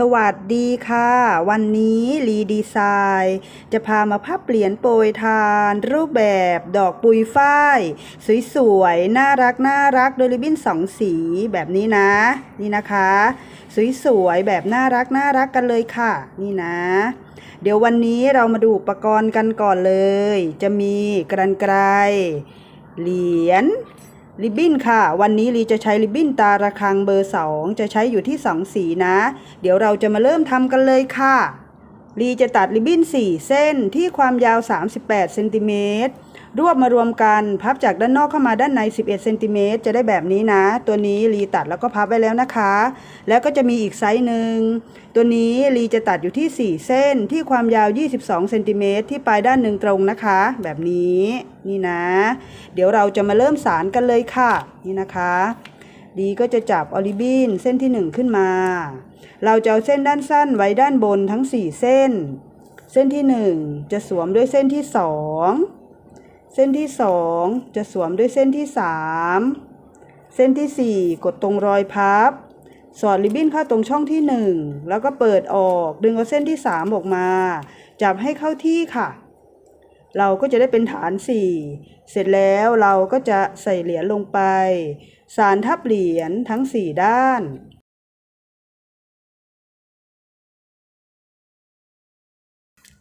สวัสดีค่ะ วันนี้รีดีไซน์ จะพามาพับเหรียญโปรยทาน รูปแบบดอกปุยฝ้าย สวยๆ น่ารักน่ารักโดยริบบิ้นสองสีแบบนี้นะ นี่นะคะ สวยๆ แบบน่ารักน่ารักกันเลยค่ะ นี่นะ เดี๋ยววันนี้เรามาดูอุปกรณ์กันก่อนเลย จะมีกรรไกรเหรียญ ริบบิ้นค่ะ วันนี้ลีจะใช้ริบบิ้นตาระคังเบอร์ 2 จะใช้อยู่ที่ 2 สีนะ เดี๋ยวเราจะมาเริ่มทำกันเลยค่ะลีจะตัดริบบิ้น 4 เส้นที่ความยาว 38เซนติเมตร รวบมารวมกันพับจากด้านนอกเข้ามาด้านใน 11เซนติเมตรจะได้แบบนี้นะ ตัวนี้ลีตัดแล้วก็พับไว้แล้วนะคะ แล้วก็จะมีอีกไซส์หนึ่งตัวนี้ลีจะตัดอยู่ที่ 4 เส้นที่ความยาว 22เซนติเมตรที่ปลายด้านหนึ่งตรงนะคะ แบบนี้นี่นะ เดี๋ยวเราจะมาเริ่มสารกันเลยค่ะ นี่นะคะลีก็จะจับออลิบินเส้นที่ 1 ขึ้นมา เราจะเอาเส้นด้านสั้นไว้ด้านบนทั้ง 4 เส้น เส้นที่ 1 จะสวมด้วยเส้นที่ 2 เส้นที่2จะสวมด้วยเส้นที่3เส้นทีสี่4กดตรงรอยพับ สอดริบบิ้นเข้าตรงช่องที่1แล้วก็เปิดออกดึงเอาเส้นที่3ออกมา จับให้เข้าที่ค่ะ เราก็จะได้เป็นฐาน4เสร็จแล้วเราก็จะใส่เหรียญลงไป สารทับเหรียญทั้ง4ด้าน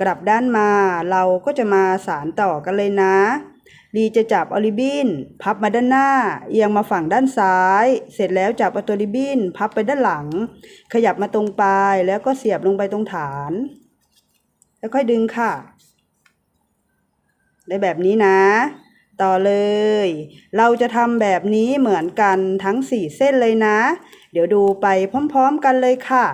กลับด้านมาเราก็จะมาสารต่อกันเลยนะ ดีจะจับออลิบินพับมาด้านหน้า เอียงมาฝั่งด้านซ้าย เสร็จแล้วจับเอาตัวริบบินพับไปด้านหลัง ขยับมาตรงปลายแล้วก็เสียบลงไปตรงฐาน แล้วค่อยดึงค่ะ ได้แบบนี้นะ ต่อเลย เราจะทำแบบนี้เหมือนกันทั้ง 4 เส้นเลยนะ เดี๋ยวดูไปพร้อม ๆ กันเลยค่ะ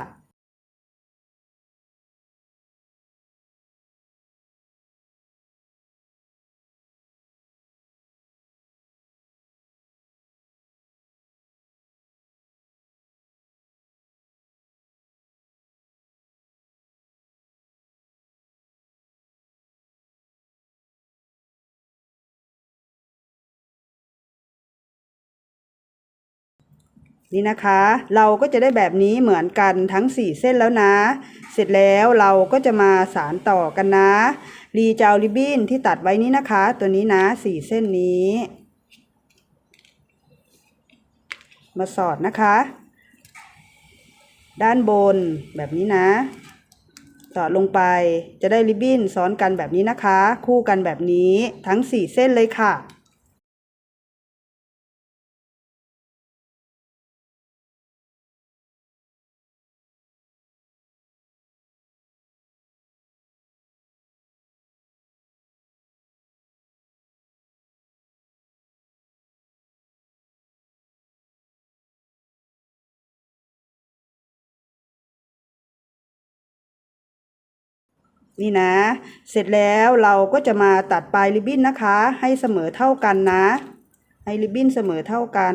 นี่นะคะ เราก็จะได้แบบนี้เหมือนกันทั้ง 4 เส้นแล้วนะ เสร็จแล้วเราก็จะมาสารต่อกันนะ รีเจาริบบิ้นที่ตัดไว้นี้นะคะ ตัวนี้นะ 4 เส้นนี้ มาสอดนะคะ ด้านบนแบบนี้นะ สอดลงไปจะได้ริบบิ้นซ้อนกันแบบนี้นะคะ คู่กันแบบนี้ทั้ง 4 เส้นเลยค่ะ นี่นะ เสร็จแล้วเราก็จะมาตัดปลายริบบิ้นนะคะ ให้เสมอเท่ากันนะ ให้ริบบิ้นเสมอเท่ากัน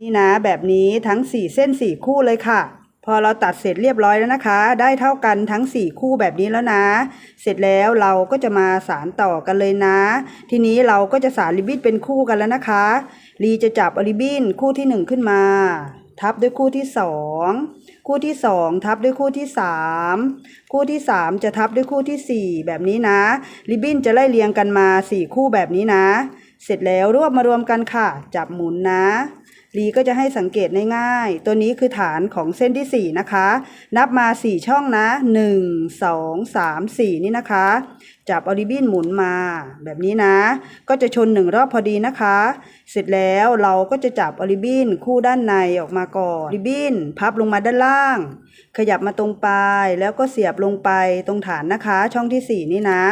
นี่นะ แบบนี้ทั้ง4เส้น4คู่เลยค่ะ พอเราตัดเสร็จเรียบร้อยแล้วนะคะ ได้เท่ากันทั้ง4คู่แบบนี้แล้วนะ เสร็จแล้วเราก็จะมาสารต่อกันเลยนะ ทีนี้เราก็จะสารริบบิ้นเป็นคู่กันแล้วนะคะลีจะจับริบบิ้นคู่ที่1ขึ้นมา ทับด้วยคู่ที่2 คู่ที่2ทับด้วยคู่ที่3คู่ที่3จะทับด้วยคู่ที่4แบบนี้นะ ริบบิ้นจะไล่เรียงกันมา4คู่แบบนี้นะ เสร็จแล้วรวบมารวมกันค่ะ จับหมุนนะ ลีก็จะให้สังเกตง่ายๆ ตัวนี้คือฐานของเส้นที่ 4 นะคะ นับมา 4 ช่องนะ 1 2 3 4 นี่นะคะ จับออริบินหมุนมาแบบนี้นะ ก็จะชน 1 รอบพอดีนะคะ เสร็จแล้วเราก็จะจับออริบินคู่ด้านในออกมาก่อนออริบินพับลงมาด้านล่าง ขยับมาตรงปลายแล้วก็เสียบลงไปตรงฐานนะคะ ช่องที่ 4 นี่นะ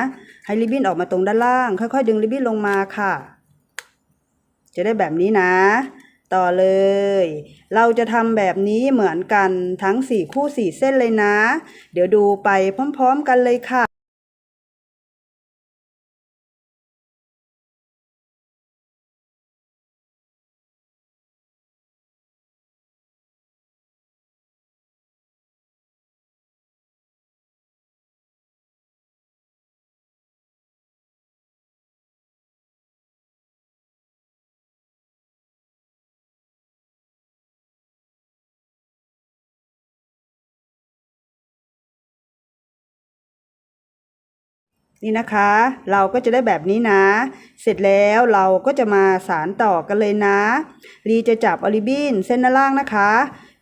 ให้ริบบินออกมาตรงด้านล่าง ค่อยๆ ดึงริบบินลงมาค่ะ จะได้แบบนี้นะ ต่อเลย เราจะทำแบบนี้เหมือนกันทั้ง 4 คู่ 4 เส้นเลยนะ เดี๋ยวดูไปพร้อม ๆ กันเลยค่ะ นี่นะคะ เราก็จะได้แบบนี้นะ เสร็จแล้วเราก็จะมาสารต่อกันเลยนะ รีจะจับอลิบินเส้นด้านล่างนะคะ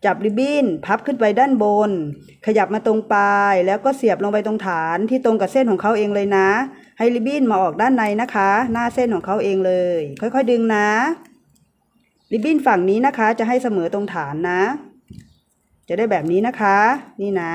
จับริบบิ้นพับขึ้นไปด้านบน ขยับมาตรงปลายแล้วก็เสียบลงไปตรงฐานที่ตรงกับเส้นของเขาเองเลยนะ ให้ริบบิ้นมาออกด้านในนะคะ หน้าเส้นของเขาเองเลย ค่อยๆดึงนะริบบิ้นฝั่งนี้นะคะจะให้เสมอตรงฐานนะ จะได้แบบนี้นะคะ นี่นะ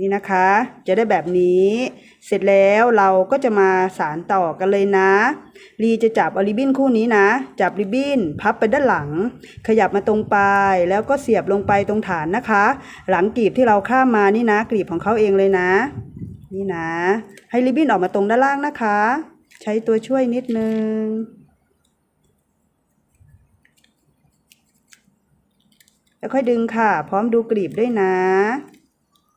นี่นะคะ จะได้แบบนี้ เสร็จแล้วเราก็จะมาสารต่อกันเลยนะรีจะจับเอาริบบิ้นคู่นี้นะ จับริบบิ้นพับไปด้านหลัง ขยับมาตรงปลายแล้วก็เสียบลงไปตรงฐานนะคะ หลังกลีบที่เราข้ามมานี่นะกลีบของเขาเองเลยนะ นี่นะ ให้ริบบิ้นออกมาตรงด้านล่างนะคะ ใช้ตัวช่วยนิดนึงแล้วค่อยดึงค่ะ พร้อมดูกลีบด้วยนะ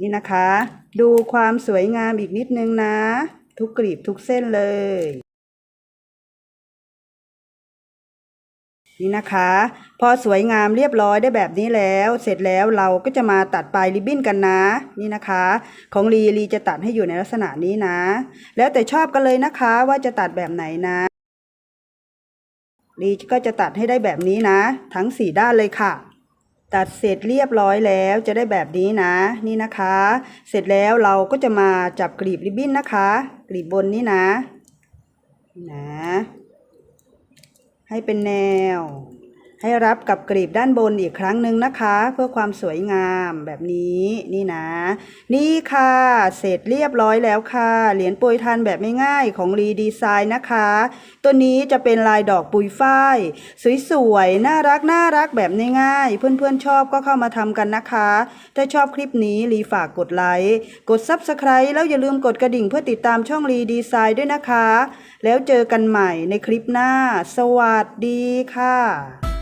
นี่นะคะ ดูความสวยงามอีกนิดนึงนะ ทุกกลีบทุกเส้นเลย นี่นะคะ พอสวยงามเรียบร้อยได้แบบนี้แล้ว เสร็จแล้วเราก็จะมาตัดปลายริบบิ้นกันนะ นี่นะคะ ของลีลีจะตัดให้อยู่ในลักษณะนี้นะ แล้วแต่ชอบกันเลยนะคะว่าจะตัดแบบไหนนะลีก็จะตัดให้ได้แบบนี้นะ ทั้งสี่ด้านเลยค่ะ ตัดเสร็จเรียบร้อยแล้วจะได้แบบนี้นะ นี่นะคะ เสร็จแล้วเราก็จะมาจับกลีบริบบิ้นนะคะ กลีบบนนี้นะนี่นะ ให้เป็นแนว ให้รับกับกลีบด้านบนอีกครั้งหนึ่งนะคะ เพื่อความสวยงามแบบนี้นี่นะ นี่ค่ะ เสร็จเรียบร้อยแล้วค่ะ เหรียญปรยทานแบบไม่ง่ายของรีดีไซน์นะคะ ตัวนี้จะเป็นลายดอกปุยฝ้าย สวยๆ น่ารักน่ารักแบบง่ายๆ เพื่อนๆชอบก็เข้ามาทำกันนะคะ ถ้าชอบคลิปนี้รีฝากกดไลค์กด Subscribe แล้วอย่าลืมกดกระดิ่งเพื่อติดตามช่องรีดีไซน์ด้วยนะคะ แล้วเจอกันใหม่ในคลิปหน้า สวัสดีค่ะ